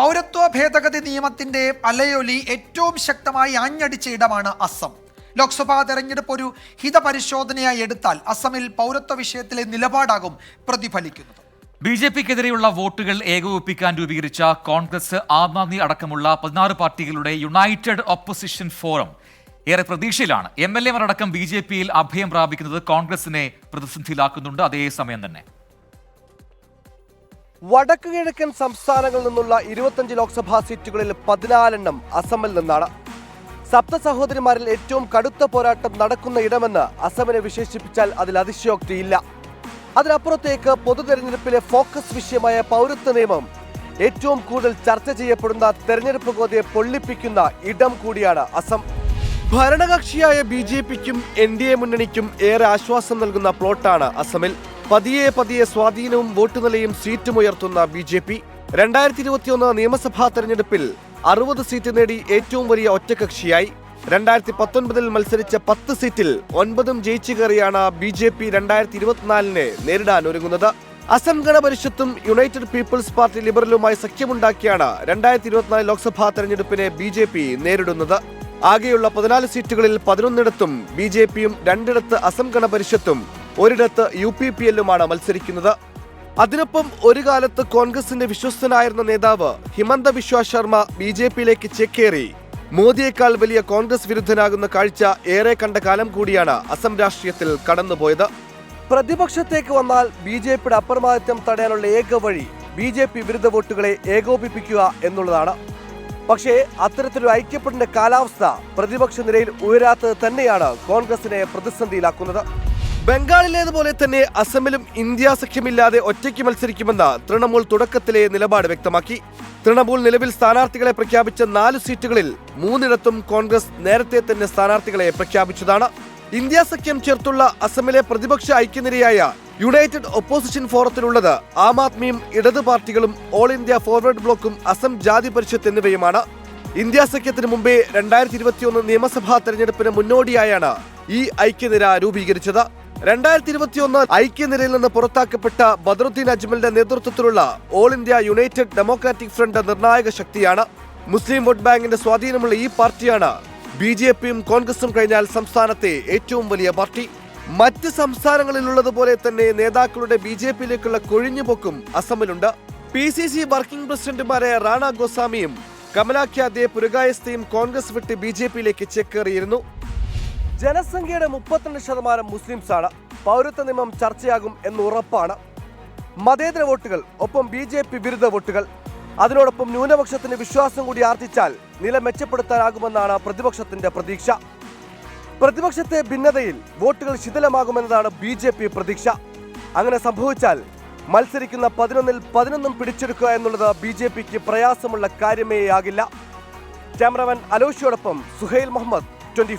പൗരത്വ ഭേദഗതി നിയമത്തിന്റെ അലയൊലി ഏറ്റവും ശക്തമായി ആഞ്ഞടിച്ച ഇടമാണ് അസം. ലോക്സഭാ തെരഞ്ഞെടുപ്പ് ഒരു ഹിതപരിശോധനയായി എടുത്താൽ അസമിൽ പൗരത്വ വിഷയത്തിലെ നിലപാടാകും പ്രതിഫലിക്കുന്നത്. ബി ജെ പിക്കെതിരെയുള്ള വോട്ടുകൾ ഏകോപിപ്പിക്കാൻ രൂപീകരിച്ച കോൺഗ്രസ് ആം ആദ്മി അടക്കമുള്ള പതിനാറ് പാർട്ടികളുടെ യുണൈറ്റഡ് ഓപ്പോസിഷൻ ഫോറം ഏറെ പ്രതീക്ഷയിലാണ്. എം എൽ എമാരടക്കം ബി ജെ പിയിൽ അഭയം പ്രാപിക്കുന്നത് കോൺഗ്രസിനെ പ്രതിസന്ധിയിലാക്കുന്നുണ്ട്. അതേസമയം തന്നെ വടക്ക് കിഴക്കൻ സംസ്ഥാനങ്ങളിൽ നിന്നുള്ള ഇരുപത്തഞ്ച് ലോക്സഭാ സീറ്റുകളിൽ പതിനാലെണ്ണം അസമിൽ നിന്നാണ്. സപ്ത സഹോദരിമാരിൽ ഏറ്റവും കടുത്ത പോരാട്ടം നടക്കുന്ന ഇടമെന്ന് അസമിനെ വിശേഷിപ്പിച്ചാൽ അതിൽ അതിശയോക്തിയില്ല. അതിനപ്പുറത്തേക്ക് പൊതു തെരഞ്ഞെടുപ്പിലെ ഫോക്കസ് വിഷയമായ പൗരത്വ നിയമം ഏറ്റവും കൂടുതൽ ചർച്ച ചെയ്യപ്പെടുന്ന തെരഞ്ഞെടുപ്പ് കോതയെ പൊള്ളിപ്പിക്കുന്ന ഇടം കൂടിയാണ് അസം. ഭരണകക്ഷിയായ ബി ജെ പിക്കും എൻ ഡി എ മുന്നണിക്കും ഏറെ ആശ്വാസം നൽകുന്ന പ്ലോട്ടാണ് അസമിൽ. പതിയെ പതിയെ സ്വാധീനവും വോട്ട് നിലയും സീറ്റും ഉയർത്തുന്ന ബി ജെ പി. രണ്ടായിരത്തി ഇരുപത്തിയൊന്ന് നിയമസഭാ തെരഞ്ഞെടുപ്പിൽ അറുപത് സീറ്റ് നേടി ഏറ്റവും വലിയ ഒറ്റകക്ഷിയായി. രണ്ടായിരത്തി പത്തൊൻപതിൽ മത്സരിച്ച പത്ത് സീറ്റിൽ ഒൻപതും ജയിച്ചു കയറിയാണ് ബി ജെ പി രണ്ടായിരത്തി ഇരുപത്തിനാലിനെ നേരിടാൻ ഒരുങ്ങുന്നത്. അസം ഗണപരിഷത്തും യുണൈറ്റഡ് പീപ്പിൾസ് പാർട്ടി ലിബറലുമായി സഖ്യമുണ്ടാക്കിയാണ് രണ്ടായിരത്തി ഇരുപത്തിനാല് ലോക്സഭാ തെരഞ്ഞെടുപ്പിനെ ബി ജെ പി നേരിടുന്നത്. ആകെയുള്ള പതിനാല് സീറ്റുകളിൽ പതിനൊന്നിടത്തും ബി ജെ പിയും രണ്ടിടത്ത് അസം ഗണപരിഷത്തും ഒരിടത്ത് യു പി പി എല്ലുമാണ് മത്സരിക്കുന്നത്. അതിനൊപ്പം ഒരു കാലത്ത് കോൺഗ്രസിന്റെ വിശ്വസ്തനായിരുന്ന നേതാവ് ഹിമന്ത ബിശ്വ ശർമ്മ ബി ജെ പിയിലേക്ക് ചെക്കേറി. മോദിയേക്കാൾ വലിയ കോൺഗ്രസ് വിരുദ്ധനാകുന്ന കാഴ്ച ഏറെ കണ്ട കാലം കൂടിയാണ് അസം രാഷ്ട്രീയത്തിൽ കടന്നുപോയത്. പ്രതിപക്ഷത്തേക്ക് വന്നാൽ ബി ജെ പിയുടെ അപ്രമാദിത്വം തടയാനുള്ള ഏക വഴി ബി ജെ പി വിരുദ്ധ വോട്ടുകളെ ഏകോപിപ്പിക്കുക എന്നുള്ളതാണ്. പക്ഷേ അത്തരത്തിലൊരു ഐക്യപ്പെടേണ്ട കാലാവസ്ഥ പ്രതിപക്ഷ നിരയിൽ ഉയരാത്തത് തന്നെയാണ് കോൺഗ്രസിനെ പ്രതിസന്ധിയിലാക്കുന്നത്. ബംഗാളിലേതുപോലെ തന്നെ അസമിലും ഇന്ത്യ സഖ്യമില്ലാതെ ഒറ്റയ്ക്ക് മത്സരിക്കുമെന്ന തൃണമൂൽ തുടക്കത്തിലെ നിലപാട് വ്യക്തമാക്കി. തൃണമൂൽ നിലവിൽ സ്ഥാനാർത്ഥികളെ പ്രഖ്യാപിച്ച നാല് സീറ്റുകളിൽ മൂന്നിടത്തും കോൺഗ്രസ് നേരത്തെ തന്നെ സ്ഥാനാർത്ഥികളെ പ്രഖ്യാപിച്ചതാണ്. ഇന്ത്യ സഖ്യം ചേർത്തുള്ള അസമിലെ പ്രതിപക്ഷ ഐക്യനിരയായ യുണൈറ്റഡ് ഒപ്പോസിഷൻ ഫോറത്തിലുള്ളത് ആം ആദ്മിയും ഇടത് പാർട്ടികളും ഓൾ ഇന്ത്യ ഫോർവേഡ് ബ്ലോക്കും അസം ജാതി പരിഷത്ത് എന്നിവയുമാണ്. ഇന്ത്യ സഖ്യത്തിന് മുമ്പേ രണ്ടായിരത്തി ഇരുപത്തിയൊന്ന് നിയമസഭാ തെരഞ്ഞെടുപ്പിന് മുന്നോടിയായാണ് ഈ ഐക്യനിര രൂപീകരിച്ചത്. രണ്ടായിരത്തി ഇരുപത്തിയൊന്ന് ഐക്യനിരയിൽ നിന്ന് പുറത്താക്കപ്പെട്ട ബദറുദ്ദീൻ അജ്മലിന്റെ നേതൃത്വത്തിലുള്ള All India United Democratic Front നിർണായക ശക്തിയാണ്. മുസ്ലിം വോട്ട് ബാങ്കിന്റെ സ്വാധീനമുള്ള ഈ പാർട്ടിയാണ് ബി ജെ പിയും കോൺഗ്രസും കഴിഞ്ഞാൽ സംസ്ഥാനത്തെ ഏറ്റവും വലിയ പാർട്ടി. മറ്റ് സംസ്ഥാനങ്ങളിലുള്ളതുപോലെ തന്നെ നേതാക്കളുടെ ബി ജെ പിയിലേക്കുള്ള കൊഴിഞ്ഞുപോക്കും അസമിലുണ്ട്. പി സി സി വർക്കിംഗ് പ്രസിഡന്റുമാരായ റാണ ഗോസ്വാമിയും കമലാഖ്യാദെ പുരകായസ്ഥയും കോൺഗ്രസ് വിട്ട് ബി ജെ പിയിലേക്ക് ചേക്കേറിയിരുന്നു. ജനസംഖ്യയുടെ മുപ്പത്തിരണ്ട് ശതമാനം മുസ്ലിംസാണ്. പൗരത്വ നിയമം ചർച്ചയാകും എന്ന് ഉറപ്പാണ്. മതേതര വോട്ടുകൾ ഒപ്പം ബി ജെ പി വിരുദ്ധ വോട്ടുകൾ. അതിനോടൊപ്പം ന്യൂനപക്ഷത്തിന് വിശ്വാസം കൂടി ആർജിച്ചാൽ നില മെച്ചപ്പെടുത്താനാകുമെന്നാണ് പ്രതിപക്ഷത്തിന്റെ പ്രതീക്ഷ. പ്രതിപക്ഷത്തെ ഭിന്നതയിൽ വോട്ടുകൾ ശിഥിലമാകുമെന്നതാണ് ബി ജെ പി പ്രതീക്ഷ. അങ്ങനെ സംഭവിച്ചാൽ മത്സരിക്കുന്ന പതിനൊന്നിൽ പതിനൊന്നും പിടിച്ചെടുക്കുക എന്നുള്ളത് ബി ജെ പിക്ക് പ്രയാസമുള്ള കാര്യമേയാകില്ല. ക്യാമറമാൻ അലോഷിയോടൊപ്പം സുഹൈൽ മുഹമ്മദ് ട്വന്റി